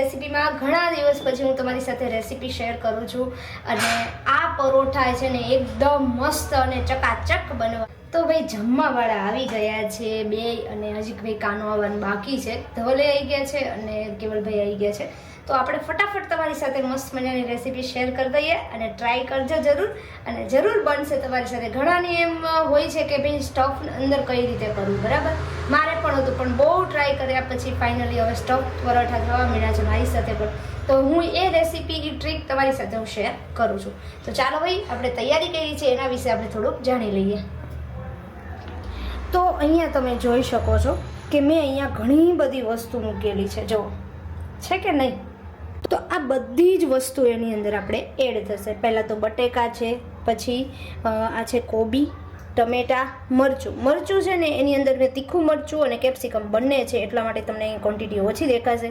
રેસીપીમાં ઘણા દિવસ પછી હું તમારી સાથે રેસીપી શેર કરું છું અને આ પરોઠા છે ને એકદમ મસ્ત અને ચકાચક બનવા. તો ભાઈ, જમવાવાળા આવી ગયા છે બે અને હજી ભાઈ કાનો આવવાનું બાકી છે. ધવલે આવી ગયા છે અને કેવલભાઈ આવી ગયા છે. તો આપણે ફટાફટ તમારી સાથે મસ્ત મજાની રેસીપી શેર કરી દઈએ અને ટ્રાય કરજો જરૂર. અને જરૂર બનશે તમારી સાથે ઘણાની એમ હોય છે કે ભાઈ સ્ટફ અંદર કઈ રીતે કરવું, બરાબર? મારે પણ હતું, પણ બહુ ટ્રાય કર્યા પછી ફાઇનલી હવે સ્ટફ પરોઠા થવા મળ્યા છે મારી સાથે પણ. તો હું એ રેસીપી ટ્રીક તમારી સાથે હું શેર કરું છું. તો ચાલો ભાઈ, આપણે તૈયારી કરી છે, એના વિશે આપણે થોડુંક જાણી લઈએ. તો અહીંયા તમે જોઈ શકો છો કે મેં અહીંયા ઘણી બધી વસ્તુ મૂકેલી છે. જો છે કે નહીં? તો આ બધી જ વસ્તુ એની અંદર આપણે એડ થશે. પહેલાં તો બટેકા છે, પછી આ છે કોબી ટમેટા, મરચું. મરચું છે ને એની અંદર મેં તીખું મરચું અને કેપ્સિકમ બંને છે, એટલા માટે તમને અહીં ક્વોન્ટિટી ઓછી દેખાશે.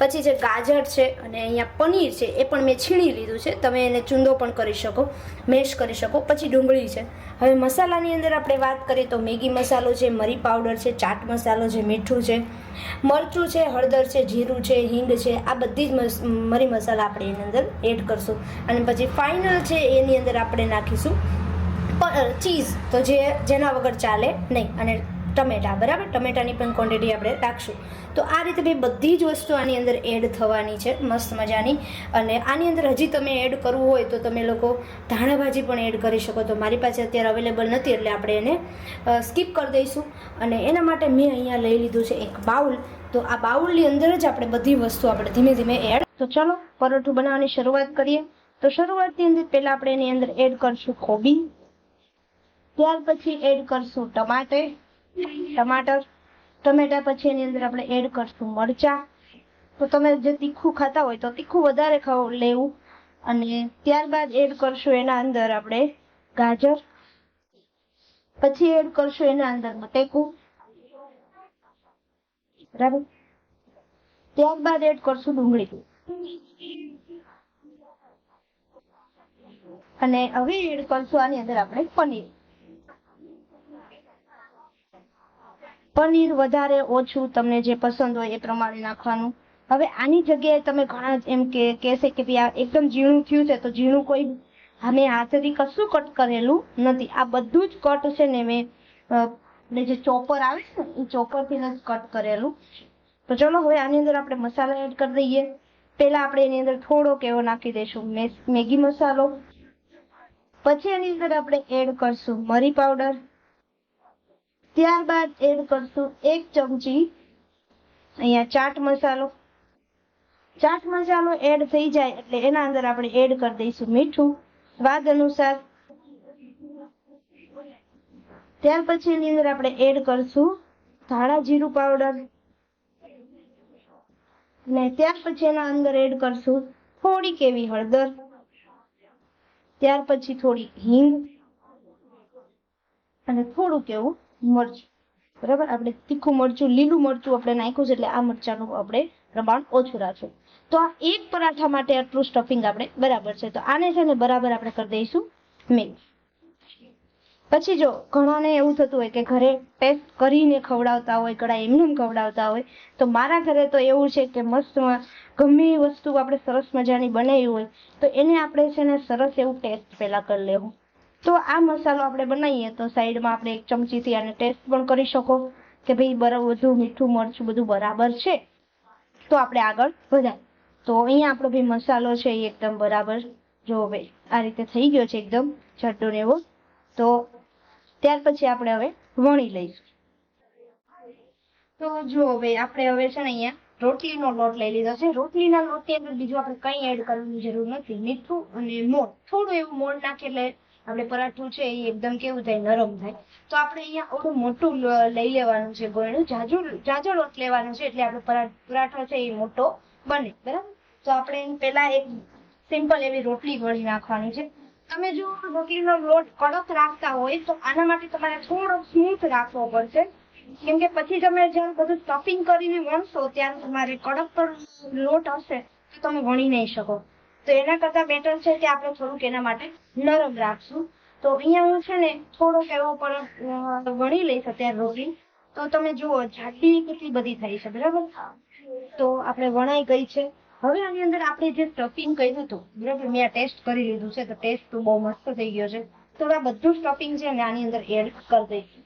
પછી છે ગાજર છે અને અહીંયા પનીર છે, એ પણ મેં છીણી લીધું છે. તમે એને ચૂંદો પણ કરી શકો મેશ કરી શકો. પછી ડુંગળી છે. હવે મસાલાની અંદર આપણે વાત કરીએ તો મેગી મસાલો છે, મરી પાવડર છે, ચાટ મસાલો છે, મીઠું છે. મરચું છે, હળદર છે, જીરું છે, હિંગ છે, આ બધી જ મરી મસાલા આપણે એની અંદર એડ કરશું. અને પછી ફાઇનલ છે, એની અંદર આપણે નાખીશું ચીઝ તો જે, જેના વગર ચાલે નહીં. અને ટમેટા, બરાબર? ટમેટાની પણ ક્વોન્ટિટી આપણે રાખશું. તો આ રીતે બે બધી જ વસ્તુ આની અંદર એડ થવાની છે, મસ્ત મજાની. અને આની અંદર હજી તમે એડ કરવું હોય તો તમે લોકો ધાણાભાજી પણ એડ કરી શકો. તો મારી પાસે અત્યારે અવેલેબલ નથી, એટલે આપણે એને સ્કીપ કરી દઈશું. અને એના માટે મેં અહીંયા લઈ લીધું છે એક બાઉલ. તો આ બાઉલની અંદર જ આપણે બધી વસ્તુ આપણે ધીમે ધીમે એડ તો ચલો, પરોઠું બનાવવાની શરૂઆત કરીએ. તો શરૂઆતની અંદર પહેલાં આપણે એની અંદર એડ કરશું કોબી. ત્યાર પછી એડ કરશું ટમાટે ટમાટર, ટમેટા પછી એની અંદર આપણે એડ કરશું મરચાં. તો તમે જે તીખું ખાતા હોય તો તીખું વધારે ખાવ લેવું. અને ત્યારબાદ એડ કરશું એના અંદર આપણે ગાજર. પછી એડ કરશું એના અંદર બટેકું. બરાબર? ત્યારબાદ એડ કરશું ડુંગળી અને હવે એડ કરશું આની અંદર આપણે પનીર. પનીર વધારે ઓછું તમને જે પસંદ હોય એ પ્રમાણે નાખવાનું. હવે આની જગ્યાએ તમે ઘણા એમ કે, કહેશે કે ભાઈ આ એકદમ ઝીણું થયું છે, તો ઝીણું કોઈ અમે હાથેથી કશું કટ કરેલું નથી. આ બધું જ કટ છે ને મેં જે ચોપર આવે છે ને, એ ચોપરથી જ કટ કરેલું. તો ચલો હવે આની અંદર આપણે મસાલા એડ કરી દઈએ. પહેલાં આપણે એની અંદર થોડોક એવો નાખી દઈશું મેગી મસાલો. પછી એની અંદર આપણે એડ કરશું મરી પાવડર. ત્યારબાદ એડ કરશું એક ચમચી અહીંયા ચાટ મસાલો. ચાટ મસાલો એડ થઈ જાય એટલે એના અંદર આપણે એડ કરી દઈશું મીઠું, સ્વાદ અનુસાર. ત્યાર પછી એની અંદર આપણે એડ કરશું ધાણા જીરું પાવડર. ને ત્યાર પછી એના અંદર એડ કરશું થોડીક એવી હળદર. ત્યાર પછી થોડી હિંગ. અને થોડુંક એવું મરચું. બરાબર? આપણે તીખું મરચું, લીલું મરચું આપણે નાખ્યું છે એટલે આ મરચાંનું આપણે પ્રમાણ ઓછું રાખશું. તો આ એક પરાઠા માટે આટલું સ્ટફિંગ આપણે બરાબર છે. તો આને છે ને બરાબર આપણે કરી દઈશું મિક્સ પછી જો ઘણાને એવું થતું હોય કે ઘરે ટેસ્ટ કરીને ખવડાવતા હોય ઘણા એમને ખવડાવતા હોય, તો મારા ઘરે તો એવું છે કે મસ્ત ગમે વસ્તુ આપણે સરસ મજાની બનાવી હોય, તો એને આપણે છે ને સરસ એવું ટેસ્ટ પહેલાં કરી લેવું. તો આ મસાલો આપણે બનાવીએ તો સાઈડમાં આપણે એક ચમચીથી આને ટેસ્ટ પણ કરી શકો કે ભાઈ બરાબર બધું મીઠું, મરચું બધું બરાબર છે. તો આપણે આગળ વધાય તો અહીંયા આપણો ભાઈ મસાલો છે એ એકદમ બરાબર. જો ભાઈ આ રીતે થઈ ગયો છે એકદમ ચડ્ડો ને એવો. તો ત્યાર પછી આપણે હવે વણી લઈશું. તો જો ભાઈ આપણે હવે છે ને અહીંયા રોટલીનો લોટ લઈ લીધો છે. રોટલીના લોટની અંદર બીજું આપણે કંઈ એડ કરવાની જરૂર નથી. મીઠું અને મોણ. થોડું એવું મોણ નાખે એટલે આપણે પરાઠું છે એ એકદમ કેવું થાય, નરમ થાય. તો આપણે અહીંયા ઓલું મોટું લઈ લેવાનું છે ગોયણું. જાજુ, જાજો લોટ લેવાનો છે એટલે આપણે પરાઠો છે એ મોટો બને, બરાબર? તો આપણે પેલા એક સિમ્પલ એવી રોટલી વળી નાખવાની છે. તમે જો રોટલીનો લોટ કડક રાખતા હોય તો આના માટે તમારે થોડો સ્મૂથ રાખવો પડશે. કેમ કે પછી તમે જ્યારે બધું સ્ટફિંગ કરીને વણશો ત્યારે તમારે કડક પર લોટ હશે તો તમે વણી નહીં શકો. તો એના કરતા બેટર છે કે આપણે થોડુંક એના માટે નરમ રાખશું. તો અહીંયા હું છે ને થોડોક એવો પણ વણી લઈશ અત્યારે રોટલી તો તમે જુઓ, જાડી કેટલી બધી થઈ છે, બરાબર? તો આપણે વણાઈ ગઈ છે. હવે આની અંદર આપણે જે સ્ટફિંગ કર્યું હતું, બરાબર? મેં આ ટેસ્ટ કરી લીધું છે, તો ટેસ્ટ તો બહુ મસ્ત થઈ ગયો છે. તો આ બધું સ્ટફિંગ છે ને આની અંદર એડ કરી દઈશું.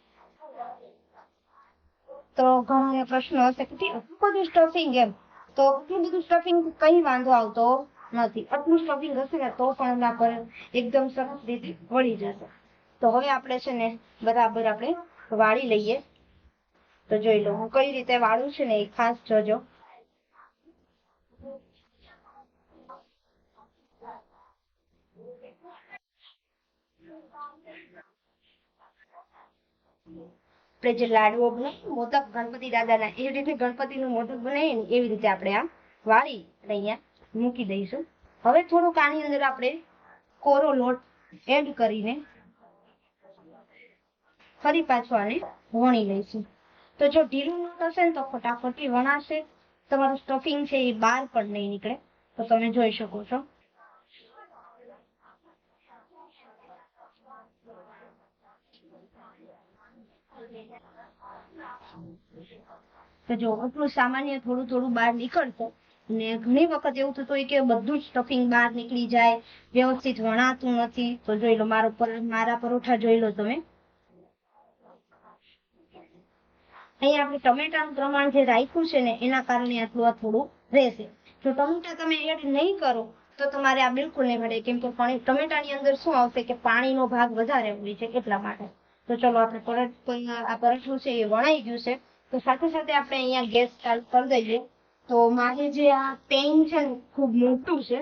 તો ઘણા પ્રશ્ન હશે કે બધું સ્ટફિંગ એમ? તો એટલું બધું સ્ટફિંગ કઈ વાંધો આવતો? નથી. આટલું સ્ટફિંગ હશે ને તો પણ ના પર એકદમ સરસ રીતે વળી જશે. તો હવે આપણે છે ને બરાબર આપણે વાળી લઈએ. તો જોઈ લો, હું કઈ રીતે વાળું છે ને એ ખાસ જોજો. આપણે જે લાડવો બનાવીએ મોદક ગણપતિ દાદાના એવી રીતે ગણપતિનું મોદક બનાવીએ ને એવી રીતે આપણે આ વાળી અહીંયા મૂકી દઈશું. હવે થોડુંક આની અંદર આપણે કોરો લોટ એડ કરીને ફરી પાછું આને વણી લઈશું. તો જો ઢીલું લોટ હશે ને તો ફટાફટી વણાશે. તમારું સ્ટફિંગ છે એ બહાર પણ નહીં નીકળે. તો તમે જોઈ શકો છો. તો જો આટલું સામાન્ય થોડું થોડું બહાર નીકળશે ને ઘણી વખત એવું થતું હોય કે બધું જ સ્ટફિંગ બહાર નીકળી જાય, વ્યવસ્થિત વણાતું નથી. તો જોઈ લો, મારો મારા પરોઠા જોઈ લો તમે. અહીંયા આપણે ટમેટાનું પ્રમાણ જે રાખ્યું છે ને, એના કારણે આટલું આ થોડું રહેશે. જો ટમેટા તમે એડ નહીં કરો, તો તમારે આ બિલકુલ નહીં મળે. કેમ કે પાણી, ટમેટાની અંદર શું આવશે કે પાણીનો ભાગ વધારે હોય છે એટલા માટે. તો ચલો, આપણે પરત આ પરોઠું છે એ વણાઈ ગયું છે. તો સાથે સાથે આપણે અહીંયા ગેસ ચાલુ કરી દઈએ. તો મારે જે આ પેન છે ખૂબ મોટું છે,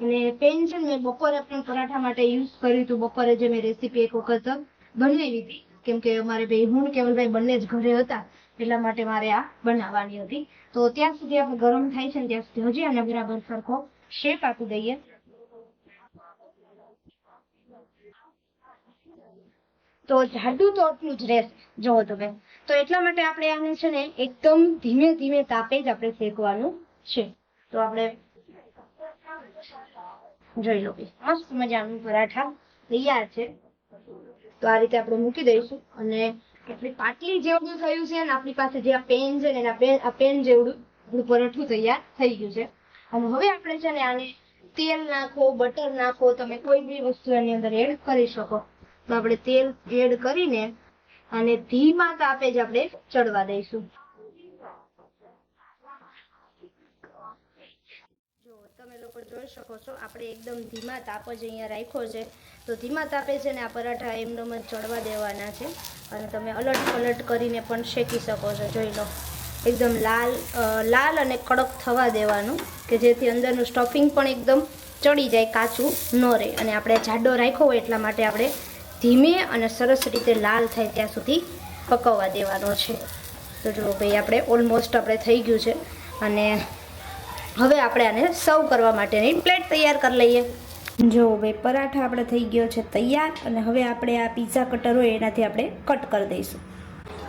અને પેન છે મેં બપોરે પણ પરાઠા માટે યુઝ કર્યું હતું. બપોરે જે મેં રેસીપી એક વખત બનાવી હતી. કેમ કે અમારે ભાઈ હું કેવલભાઈ બંને જ ઘરે હતા, એટલા માટે મારે આ બનાવવાની હતી. તો ત્યાં સુધી આપણે ગરમ થાય છે ને ત્યાં સુધી હજી આને બરાબર સરખો શેપ આપી દઈએ. તો જાડું તો આટલું જ રહેશે. જુઓ તમે. તો એટલા માટે આપણે આને છે ને એકદમ ધીમે ધીમે તાપે જ આપણે શેકવાનું છે. તો આપણે જોઈ લો મસ્ત મજાનું પરાઠા તૈયાર છે. તો આ રીતે આપણે મૂકી દઈશું અને આપણી પાટલી જેવડું થયું છે ને આપણી પાસે જે આ પેન છે ને એના પેન આ પેન જેવડું, આપણું પરાઠું તૈયાર થઈ ગયું છે. અને હવે આપણે છે ને આને તેલ નાખો, બટર નાખો, તમે કોઈ બી વસ્તુ એની અંદર એડ કરી શકો. તો આપણે તેલ એડ કરીને અને ધીમા તાપે જ આપણે ચડવા દઈશું. જો, તમે લોકો જોઈ શકો છો, આપણે એકદમ ધીમા તાપ જ અહીંયા રાખ્યો છે. તો ધીમા તાપે છે ને આ પરાઠા એમનેમ જ ચડવા દેવાના છે. અને તમે અલટ પલટ કરીને પણ શેકી શકો છો, જોઈ લો. એકદમ લાલ લાલ અને કડક થવા દેવાનું, કે જેથી અંદરનું સ્ટફિંગ પણ એકદમ ચડી જાય, કાચું ન રહે. અને આપણે જાડો રાખ્યો હોય એટલા માટે આપણે ધીમે અને સરસ રીતે લાલ થાય ત્યાં સુધી પકવવા દેવાનો છે. તો જો ભાઈ, આપણે ઓલમોસ્ટ આપણે થઈ ગયું છે. અને હવે આપણે આને સર્વ કરવા માટેની પ્લેટ તૈયાર કરી લઈએ. જો ભાઈ, પરાઠા આપણે થઈ ગયો છે તૈયાર. અને હવે આપણે આ પીઝા કટર હોય એનાથી આપણે કટ કરી દઈશું.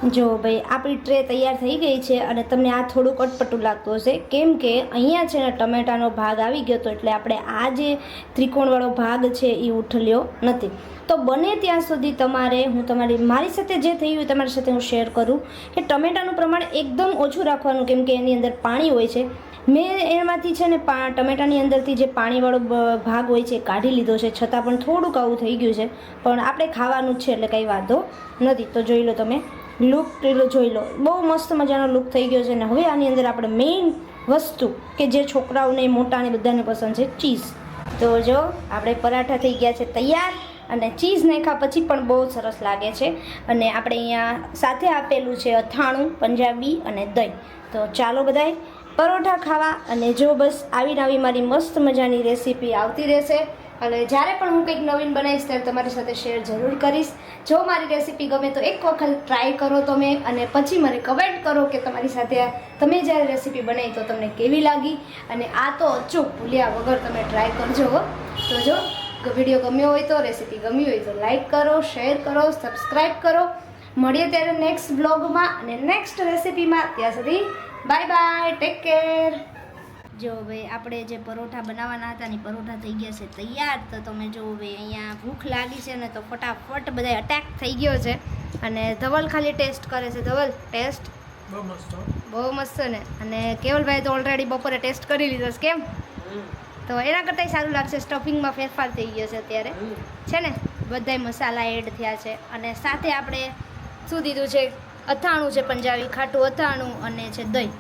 જો ભાઈ, આપણી ટ્રે તૈયાર થઈ ગઈ છે અને તમને આ થોડુંક અટપટું લાગતું હશે. કેમ કે અહીંયા છે ને ટમેટાનો ભાગ આવી ગયો હતો એટલે આપણે આ જે ત્રિકોણવાળો ભાગ છે એ ઉઠલ્યો નથી. તો બને ત્યાં સુધી તમારે, હું તમારી, મારી સાથે જે થયું હોય તમારી સાથે હું શેર કરું કે ટમેટાનું પ્રમાણ એકદમ ઓછું રાખવાનું, કેમ કે એની અંદર પાણી હોય છે. મેં એમાંથી છે ને પા, ટમેટાની અંદરથી જે પાણીવાળો ભાગ હોય છે કાઢી લીધો છે. છતાં પણ થોડુંક આવું થઈ ગયું છે. પણ આપણે ખાવાનું જ છે એટલે કંઈ વાંધો નથી. તો જોઈ લો તમે. લુક જોઈ લો. બહુ મસ્ત મજાનો લુક થઈ ગયો છે અને હવે આની અંદર આપણે મેઇન વસ્તુ કે જે છોકરાઓને મોટાને બધાને પસંદ છે ચીઝ તો જો, આપણે પરાઠા થઈ ગયા છે તૈયાર અને ચીઝ નાખ્યા પછી પણ બહુ સરસ લાગે છે. અને આપણે અહીંયા સાથે આપેલું છે અથાણું, પંજાબી અને દહીં. તો ચાલો બધાય, પરોઠા ખાવા અને જો બસ આવી નવી મારી મસ્ત મજાની રેસીપી આવતી રહેશે. અને જ્યારે પણ હું કંઈક નવીન બનાવીશ ત્યારે તમારી સાથે શેર જરૂર કરીશ. જો મારી રેસીપી ગમે તો એક વખત ટ્રાય કરો તમે અને પછી મને કમેન્ટ કરો કે તમારી સાથે તમે જ્યારે રેસીપી બનાવી તો તમને કેવી લાગી? અને આ તો અચૂક ભૂલ્યા વગર તમે ટ્રાય કરજો તો જો વીડિયો ગમ્યો હોય તો, રેસીપી ગમી હોય તો લાઈક કરો શેર કરો સબસ્ક્રાઈબ કરો. મળીએ ત્યારે નેક્સ્ટ બ્લોગમાં અને નેક્સ્ટ રેસીપીમાં ત્યાં સુધી બાય બાય ટેક કેર જો હવે આપણે જે પરોઠા બનાવવાના હતા ને પરોઠા થઈ ગયા છે તૈયાર તો તમે જો ભાઈ અહીંયા ભૂખ લાગી છે ને તો ફટાફટ બધા અટેક થઈ ગયો છે. અને ધવલ ખાલી ટેસ્ટ કરે છે. ધવલ ટેસ્ટ? બહુ મસ્ત. બહુ મસ્ત ને? અને કેવલભાઈ તો ઓલરેડી બપોરે ટેસ્ટ કરી લીધો છે કેમ? તો એના કરતાંય સારું લાગશે. સ્ટફિંગમાં ફેરફાર થઈ ગયો છે અત્યારે. છે ને? બધાય મસાલા એડ થયા છે. અને સાથે આપણે શું દીધું છે? અથાણું છે પંજાબી ખાટું અથાણું અને છે દહીં.